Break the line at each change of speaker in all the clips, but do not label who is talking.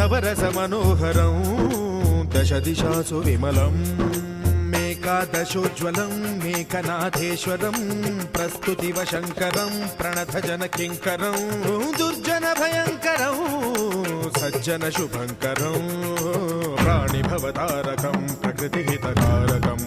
నవరస మనోహరం దశ దిశాసు విమలం మేకాదశోజ్వలం మేకనాథేశ్వరం ప్రస్తుతివ శంకరం ప్రణత దుర్జన భయంకరం సజ్జన శుభంకరం ప్రాణిభవతారకం ప్రకృతి హితకారకం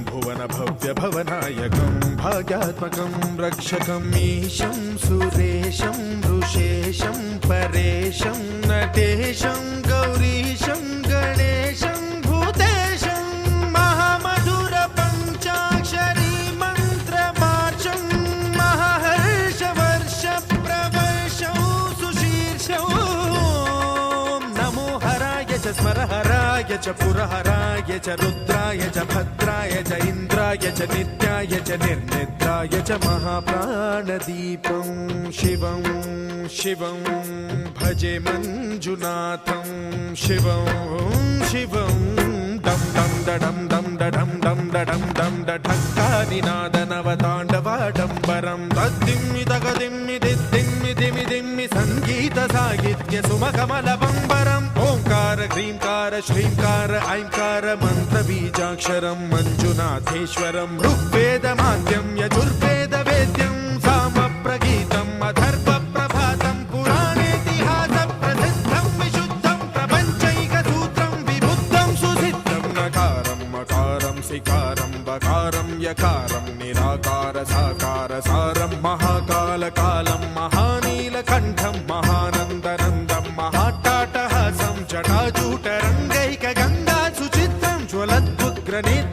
भुवनभव्यभवनायकं भाग्यात्मकं रक्षकम् ईशं, सुरेशं ऋषेशं परेशं, नटेशं, गौरीशं, गणेशं, भूतेशं, महामधुरपञ्चाक्षरी, मन्त्रमार्चं महर्षवर्षप्रवर्षौ सुशीर्षौ। नमो हराय च स्मरहराय च पुरहराय च रुद्राय च भद्राय च इन्द्राय च नित्याय च निर्निद्राय च महाप्राणदीपं शिवं शिवं भजे मञ्जुनाथं शिवं शिवं दं दं दडं दं दडं दं दडं दं डठक्कानिनादनवताण्डवाडम्बरं तद्दिम्मि तगदिम्मि दिद्दिम्मि दिमि సంగీత సాహిత్య సుమకమల బంబరం ఓంకార హ్రీంకార శ్రీంకార ఐంకార మంత్ర బీజాక్షరం మంజునాథేశ్వరం ఋగ్వేద మాధ్యం యజుర్వేద వేద్యం సామ ప్రగీతం అధర్వ ప్రభాతం పురాణేతిహాస ప్రసిద్ధం విశుద్ధం ప్రపంచైక సూత్రం విబుద్ధం సుసిద్ధం నకారం మకారం సికారం బకారం యకారం నిరాకార సాకార సార I need.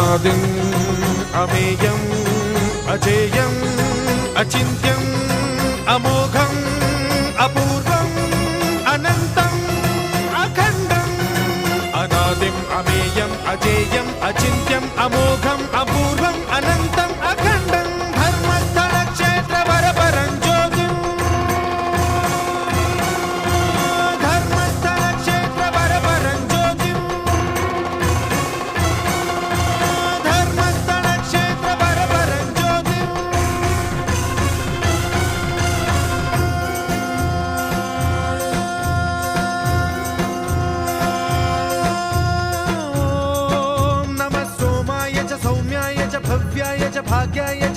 అనాదిం అమేయం అజేయం అచింత్యం అమోఘ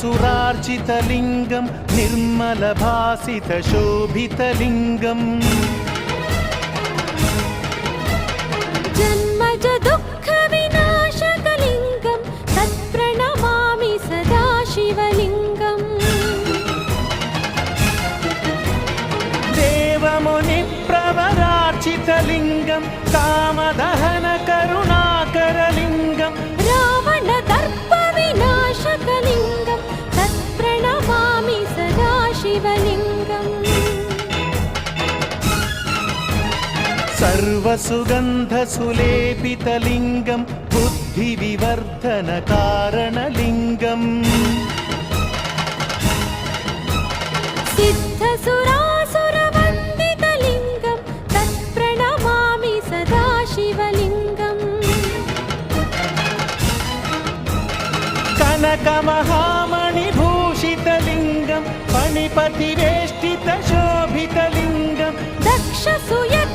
सुरार्चितलिङ्गं निर्मलभासितशोभितलिङ्गम् सर्वसुगन्धसुलेपितलिङ्गं बुद्धिविवर्धनकारणलिङ्गम्
सिद्धसुरासुरवन्दितलिङ्गं तत्प्रणमामि सदा शिवलिङ्गम्
कनकमहामणिभूषितलिङ्गं फणिपतिवेष्टितशोभितलिङ्गम्
दक्षसुयत्नविनाशनलिङ्गं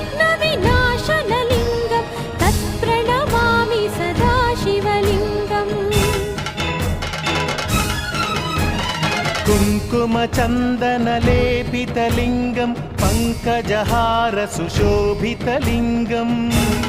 कुङ्कुमचन्दनलेपितलिङ्गं पङ्कजहारसुशोभितलिङ्गम्
सञ्चितपापविनाशनलिङ्गं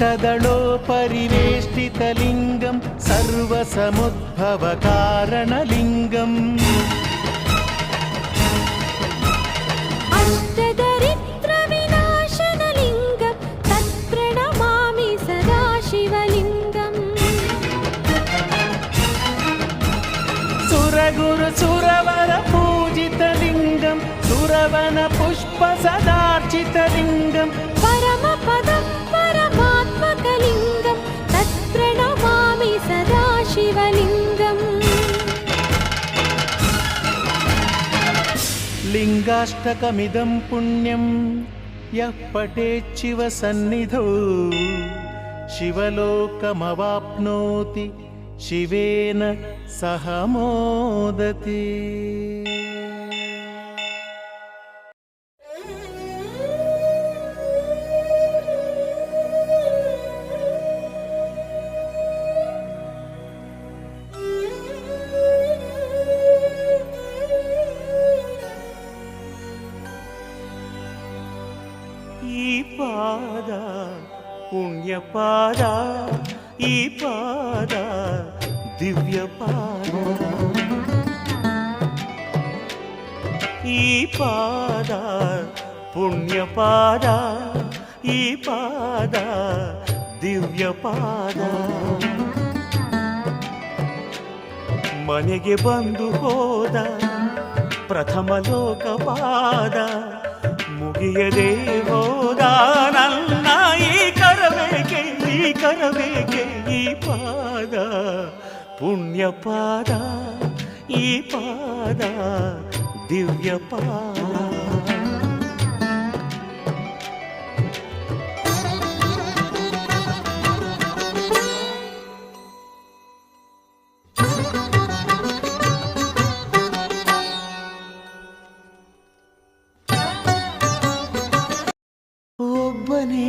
अष्टदलोपरिवेष्टितलिङ्गं सर्वसमुद्भवकारणलिङ्गम्
अष्टदरिद्रविनाशनलिङ्गं तत्प्रणमामि सदा शिवलिङ्गम्
सुरगुरुसुरवरपूजितलिङ्गं सुरवनपुष्पसदार्चितलिङ्गम्
परमपदं शिवलिङ्गम्
लिङ्गाष्टकमिदं पुण्यं यः पठेच्छिव सन्निधौ शिवलोकमवाप्नोति शिवेन सह मोदति పాద పుణ్యపాద ఈ పాద దివ్య పాద ఈ పాద పుణ్యపాద ఈ పాద ದಿವ್ಯ ಪಾದ ಮನೆಗೆ ಬಂದು ಹೋದ ಪ್ರಥಮ ಲೋಕಪಾದ ಮುಗಿಯದೆ ಹೋದ ಪುಣ್ಯ ಪಾದ ಈ ಪಾದ ದಿವ್ಯ ಪಾದ ಒಬ್ಬನೇ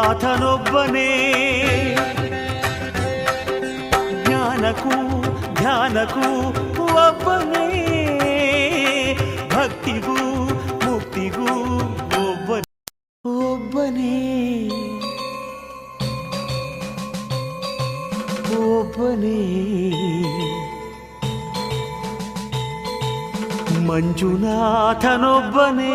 ಆತನೊಬ್ಬನೇ ಜ್ಞಾನಕ್ಕೂ ಧ್ಯಾನಕ್ಕೂ ಒಬ್ಬನೇ ಭಕ್ತಿಗೂ ಮುಕ್ತಿಗೂ ಒಬ್ಬ ಒಬ್ಬನೇ ಒಬ್ಬನೇ ಮಂಜುನಾಥನೊಬ್ಬನೇ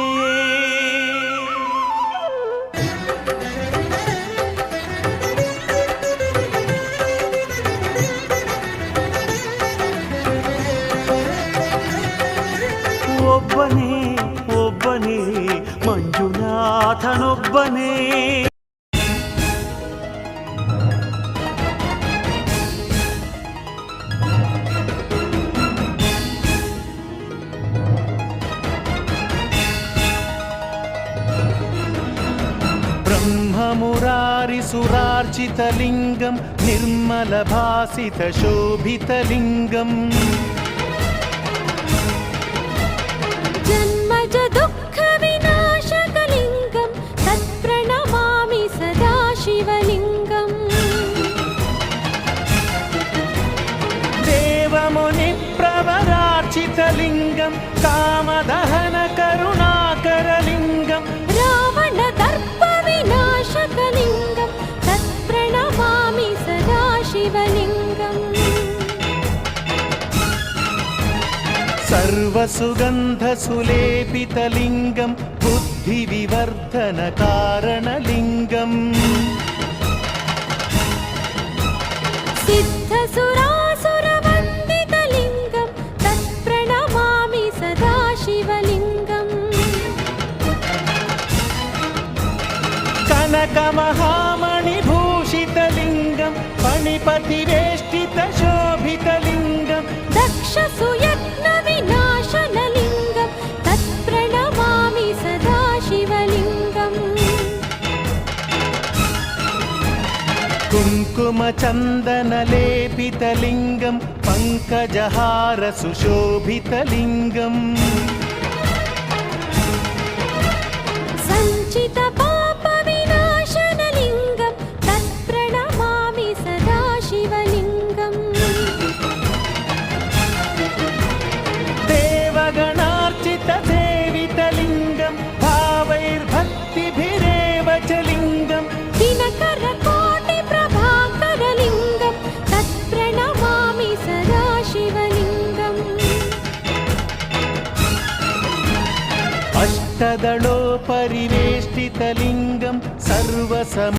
ಮಂಜುನಾಥನೊಬ್ಬನೇ
ब्रह्ममुरारिसुरार्चितलिङ्गं निर्मलभासितशोभितलिङ्गम्
जन्मज
सर्वसुगन्धसुलेपितलिङ्गं बुद्धिविवर्धनकारणलिङ्गम्
सिद्धसुरासुरवन्दितलिङ्गं तत्प्रणमामि सदा शिवलिङ्गम्
कनकमहामणिभूषितलिङ्गं फणिपतिवेष्टितशोभितलिङ्गम् कुङ्कुमचन्दनलेपितलिङ्गं पङ्कजहारसुशोभितलिङ्गम्
सञ्चितपापविनाशनलिङ्गं तत्प्रणमामि
పరివేష్టితలింగం సర్వసమ